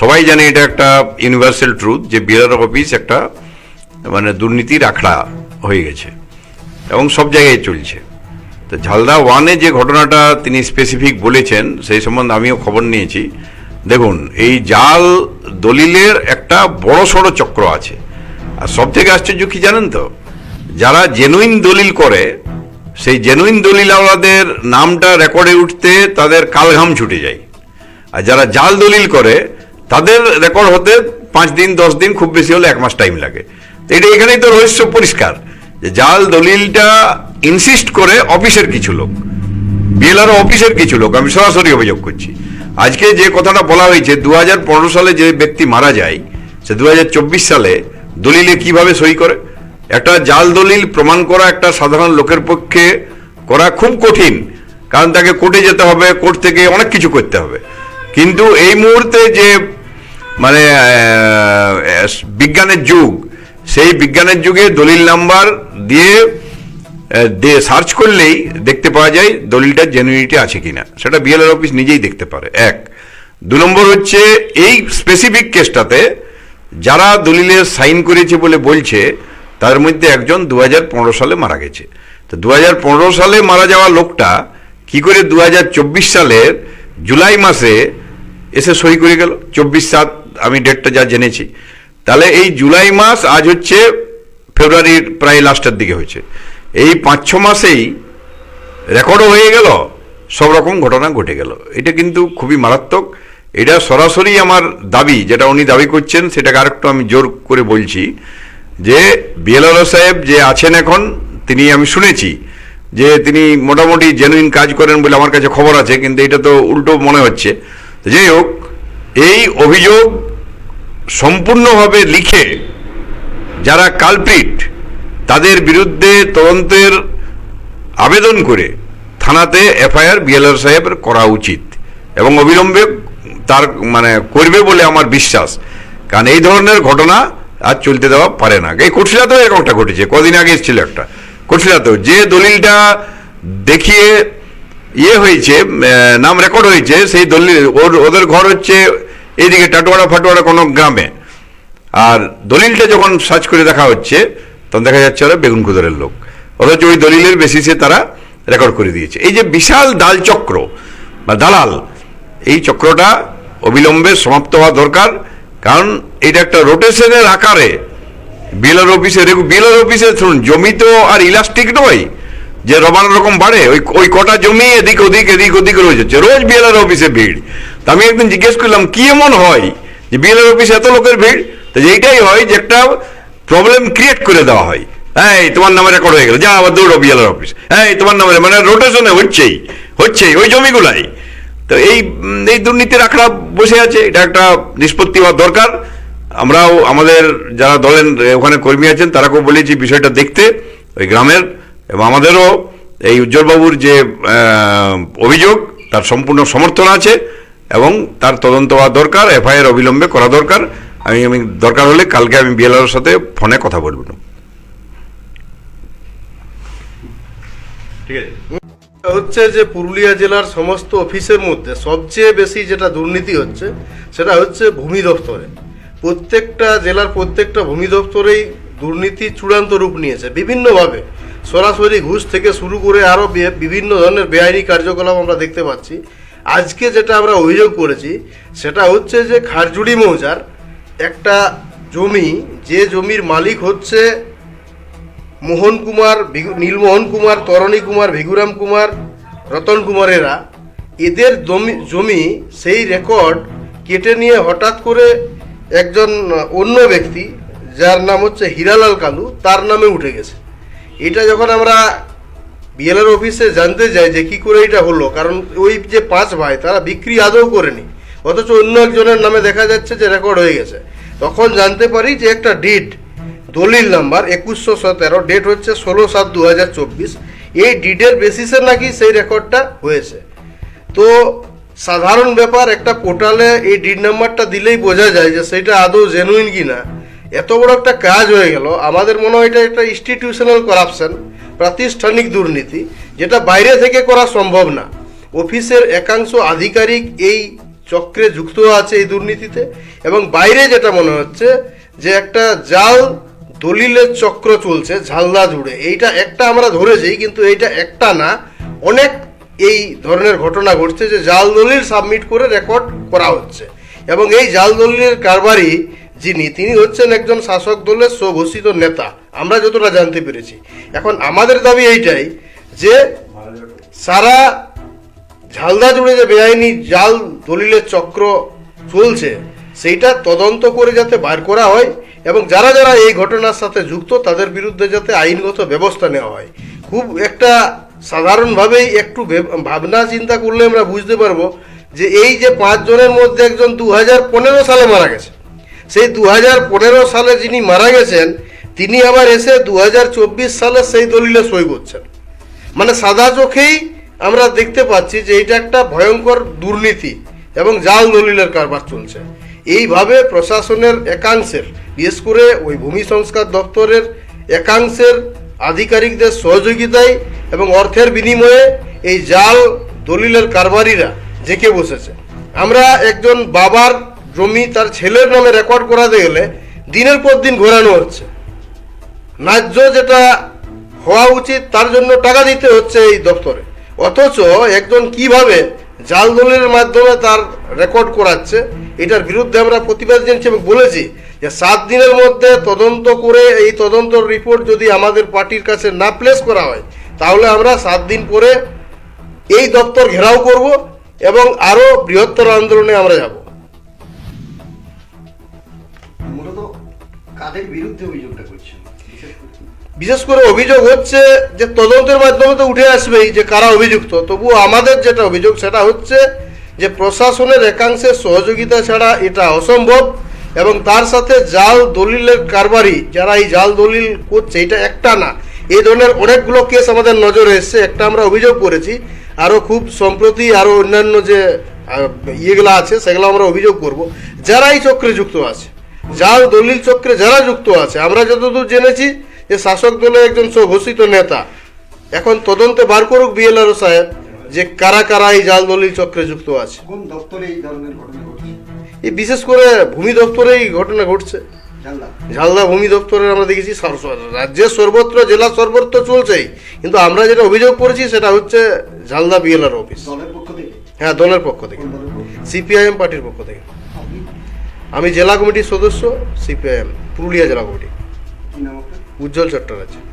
সবাই জানে এটা একটা ইউনিভার্সাল ট্রুথ যে বিএলআর অফিস একটা মানে দুর্নীতির আখড়া হয়ে গেছে এবং সব জায়গায় চলছে। তো ঝালদা ওয়ানে যে ঘটনাটা তিনি স্পেসিফিক বলেছেন, সেই সম্বন্ধে আমিও খবর নিয়েছি। দেখুন, এই জাল দলিলের একটা বড় সড়ো চক্র আছে। আর সব থেকে আশ্চর্য কি জানেন তো? যারা জেনুইন দলিল করে, সেই জেনুইন দলিলওয়ালাদের নামটা রেকর্ডে উঠতে তাদের কালঘাম ছুটে যায়। আর যারা জাল দলিল করে তাদের রেকর্ড হতে পাঁচ দিন, দশ দিন খুব বেশি হলে এক মাস টাইম লাগে। এটা এখানেই তো রহস্য পরিষ্কার যে জাল দলিলটা ইনসিস্ট করে অফিসের কিছু লোক। বিএলআর অফিসের কিছু লোক, আমি সরাসরি অভিযোগ করছি। আজকে যে কথাটা বলা হয়েছে দু হাজার পনেরো সালে যে ব্যক্তি মারা যায়, সে দু হাজার চব্বিশ সালে দলিলে কীভাবে সই করে? একটা জাল দলিল প্রমাণ করা একটা সাধারণ লোকের পক্ষে করা খুব কঠিন, কারণ তাকে কোর্টে যেতে হবে, কোর্ট থেকে অনেক কিছু করতে হবে। কিন্তু এই মুহূর্তে যে মানে বিজ্ঞানের যুগ। সেই বিজ্ঞানের যুগে দলিল নাম্বার দিয়ে দিয়ে সার্চ করলেই দেখতে পাওয়া যায় দলিলটার জেনুইনিটি আছে কিনা। সেটা বিএলআর অফিস নিজেই দেখতে পারে। এক। দু নম্বর হচ্ছে, এই স্পেসিফিক কেসটাতে যারা দলিলে সাইন করেছে বলে বলছে, তার মধ্যে একজন দু হাজার পনেরো সালে মারা গেছে। তো দু হাজার পনেরো সালে মারা যাওয়া লোকটা কি করে দু হাজার চব্বিশ সালের জুলাই মাসে এসে সই করে গেল? চব্বিশ সাত আমি ডেটটা যা জেনেছি, তাহলে এই জুলাই মাস আজ হচ্ছে ফেব্রুয়ারির প্রায় লাস্টের দিকে হয়েছে। এই পাঁচ, ছ মাসেই রেকর্ডও হয়ে গেল, সব রকম ঘটনা ঘটে গেল। এটা কিন্তু খুবই মারাত্মক। এটা সরাসরি আমার দাবি, যেটা উনি দাবি করছেন, সেটাকে আরেকটু আমি জোর করে বলছি, যে বিএলআর সাহেব যে আছেন এখন, তিনি আমি শুনেছি, যে তিনি মোটামুটি জেনুইন কাজ করেন বলে আমার কাছে খবর আছে, কিন্তু এটা তো উল্টো মনে হচ্ছে। যাই হোক এই অভিযোগ সম্পূর্ণভাবে লিখে যারা কালপ্রিট তাদের বিরুদ্ধে তদন্তের আবেদন করে থানাতে এফআইআর বিএলআর সাহেবের করা উচিত এবং অবিলম্বে তার মানে করবে বলে আমার বিশ্বাস। কারণ এই ধরনের ঘটনা আর চলতে দেওয়া পারে না। এই কোটশিলাতেও এরকমটা ঘটেছে, কদিন আগে এসেছিল একটা। কোটশিলাতেও যে দলিলটা দেখিয়ে ইয়ে হয়েছে নাম রেকর্ড হয়েছে, সেই দলিল, ওর ওদের ঘর হচ্ছে এইদিকে টাটুয়াড়া ফাটুয়াড়া কোনো গ্রামে। আর দলিলটা যখন সার্চ করে দেখা হচ্ছে, তখন দেখা যাচ্ছে ওরা বেগুন কুদরের লোক। অথচ ওই দলিলের বেসিসে তারা রেকর্ড করে দিয়েছে। এই যে বিশাল দাল চক্র, বা দালাল, এই চক্রটা অবিলম্বে সমাপ্ত হওয়া দরকার। কারণ এটা একটা রোটেশনের আকারে বিএলআর অফিসে বিএলআর অফিসে শুনুন জমি তো আর ইলাস্টিক নয়। যে রবান রকম বাড়ে, ওই ওই কটা জমি এদিক ওদিক এদিক ওদিক রয়ে যাচ্ছে রোজ বিএলআর অফিসে ভিড়। তা আমি একদিন জিজ্ঞেস করলাম, কি এমন হয় যে বিএলআর অফিসে এত লোকের ভিড়? তো এইটাই হয় যে একটা প্রবলেম ক্রিয়েট করে দেওয়া হয়। হ্যাঁ তোমার নামে রেকর্ড হয়ে গেল। যা আবার দৌড়ো বিএলআর অফিস। হ্যাঁ তোমার নামে মানে রোটেশনে হচ্ছেই হচ্ছেই, ওই জমিগুলাই। তো এই এই দুর্নীতির আখড়া বসে আছে, এটা একটা নিষ্পত্তি হওয়া দরকার। আমরাও, আমাদের যারা দলের ওখানে কর্মী আছেন, তারাকেও বলেছি বিষয়টা দেখতে, ওই গ্রামের। এবং আমাদেরও এই উজ্জ্বলবাবুর যে অভিযোগ, তার সম্পূর্ণ সমর্থন আছে এবং তার তদন্ত হওয়া দরকার, এফআইআর অবিলম্বে করা দরকার। আমি আমি, দরকার হলে কালকে আমি বিএলআর সাথে ফোনে কথা বলব। ঠিক আছে। হচ্ছে যে পুরুলিয়া জেলার সমস্ত অফিসের মধ্যে সবচেয়ে বেশি যেটা দুর্নীতি হচ্ছে, সেটা হচ্ছে ভূমি দপ্তরে। প্রত্যেকটা জেলার প্রত্যেকটা ভূমি দপ্তরেই দুর্নীতি চূড়ান্ত রূপ নিয়েছে, বিভিন্নভাবে। সরাসরি ঘুষ থেকে শুরু করে আরও বিভিন্ন ধরনের বেআইনি কার্যকলাপ আমরা দেখতে পাচ্ছি। আজকে যেটা আমরা অভিযোগ করেছি, সেটা হচ্ছে যে খারজুড়ি মৌজার একটা জমি, যে জমির মালিক হচ্ছে মোহন কুমার নীলমোহন কুমার, তরণী কুমার, ভিগুরাম কুমার, রতন কুমারেরা, এদের জমি জমি সেই রেকর্ড কেটে নিয়ে হঠাৎ করে একজন অন্য ব্যক্তি, যার নাম হচ্ছে হীরালাল কালু, তার নামে উঠে গেছে। এটা যখন আমরা বিএলআর অফিসে জানতে যাই যে কি করে এটা হলো, কারণ ওই যে পাঁচ ভাই, তারা বিক্রি আদৌ করেনি। অথচ অন্য একজনের নামে দেখা যাচ্ছে যে রেকর্ড হয়ে গেছে। তখন জানতে পারি যে একটা ডিড দলিল নাম্বার একুশশো সতেরো ডেট হচ্ছে ষোলো সাত দু হাজার চব্বিশ। এই ডিডের বেসিসে নাকি সেই রেকর্ডটা হয়েছে। তো সাধারণ ব্যাপার, একটা পোর্টালে এই ডিড নাম্বারটা দিলেই বোঝা যায় যে সেটা আদৌ জেনুইন কি না এত বড় একটা কাজ হয়ে গেল। আমাদের মনে হয় এটা একটা ইনস্টিটিউশনাল করাপশন প্রাতিষ্ঠানিক দুর্নীতি, যেটা বাইরে থেকে করা সম্ভব না। অফিসের একাংশ আধিকারিক এই চক্রে যুক্ত আছে এই দুর্নীতিতে এবং বাইরে যেটা মনে হচ্ছে যে একটা জাল দলিলের চক্র চলছে, ঝালদা জুড়ে। এইটা একটা আমরা ধরেছি, কিন্তু এইটা একটা না। অনেক এই ধরনের ঘটনা ঘটছে যে জাল দলিল সাবমিট করে রেকর্ড করা হচ্ছে। এবং এই জাল দলিলের কারবারি যিনি, তিনি হচ্ছেন একজন শাসক দলের স্বঘোষিত নেতা। আমরা যতটা জানতে পেরেছি। এখন আমাদের দাবি এইটাই যে সারা ঝালদা জুড়ে যে বেআইনি জাল দলিলের চক্র চলছে, সেইটা তদন্ত করে যাতে বার করা হয় এবং যারা যারা এই ঘটনার সাথে যুক্ত, তাদের বিরুদ্ধে যাতে আইনগত ব্যবস্থা নেওয়া হয়। খুব একটা সাধারণভাবেই একটু ভেব- ভাবনা চিন্তা করলে আমরা বুঝতে পারব যে এই যে পাঁচজনের মধ্যে একজন দু হাজার পনেরো সালে মারা গেছে। সেই দু হাজার পনেরো সালে যিনি মারা গেছেন, তিনি আবার এসে দু হাজার চব্বিশ সালে সেই দলিলে সই করছেন। মানে সাদা চোখেই আমরা দেখতে পাচ্ছি যে এটা একটা ভয়ঙ্কর দুর্নীতি এবং জাল দলিলের কারবার চলছে। এইভাবে প্রশাসনের একাংশের, বিশেষ করে ওই ভূমি সংস্কার দপ্তরের একাংশের আধিকারিকদের সহযোগিতায় এবং অর্থের বিনিময়ে এই জাল দলিলের কারবারিরা জেঁকে বসেছে। আমরা একজন বাবার জমি তার ছেলের নামে রেকর্ড করাতে গেলে দিনের পর দিন ঘোরানো হচ্ছে। ন্যায্য যেটা হওয়া উচিত, তার জন্য টাকা দিতে হচ্ছে এই দপ্তরে। অথচ একজন কীভাবে জাল দলিলের মাধ্যমে তার রেকর্ড করাচ্ছে, এটার বিরুদ্ধে আমরা প্রতিবাদ জানছি এবং বলেছি যে সাত দিনের মধ্যে তদন্ত করে এই তদন্ত রিপোর্ট যদি আমাদের পার্টির কাছে না প্লেস করা হয়, তাহলে আমরা সাত দিন পরে এই দপ্তর ঘেরাও করব এবং আরও বৃহত্তর আন্দোলনে আমরা যাব। কাদের বিরুদ্ধে অভিযোগটা করছেন। বিশেষ করে অভিযোগ হচ্ছে যে তদন্তের মাধ্যমে তো উঠে আসবেই যে কারা অভিযুক্ত। তবুও আমাদের যেটা অভিযোগ সেটা হচ্ছে যে প্রশাসনের একাংশের সহযোগিতা ছাড়া এটা অসম্ভব এবং তার সাথে জাল দলিলের কারবারি, যারা এই জাল দলিল করছে, এটা একটা না। এই ধরনের অনেকগুলো কেস আমাদের নজরে এসছে, একটা আমরা অভিযোগ করেছি। আরও খুব সম্প্রতি আরও অন্যান্য যে ইয়েগুলো আছে, সেগুলো আমরা অভিযোগ করব। যারা এই চক্রে যুক্ত আছে। জাল দলিল চক্রে যারা যুক্ত আছে আমরা যতদূর জেনেছি যে শাসক দলের একজন স্বঘোষিত নেতা। এখন তদন্তে বার করুক বিএলআরও সাহেব যে কারা কারা এই জাল দলিল চক্রে যুক্ত আছে। এই বিশেষ করে ভূমি দপ্তরে এই ঘটনা ঘটছে। ঝালদা। ভূমি দপ্তরের আমরা দেখেছি রাজ্যের সর্বত্র জেলা সর্বত্র চলছেই। কিন্তু আমরা যেটা অভিযোগ করেছি সেটা হচ্ছে ঝালদা বিএলআর অফিস। হ্যাঁ দলের পক্ষ থেকে। সিপিআইএম পার্টির পক্ষ থেকে। আমি জেলা কমিটির সদস্য সিপিআইএম পুরুলিয়া জেলা কমিটি। উজ্জ্বল চট্টোপাধ্যায়।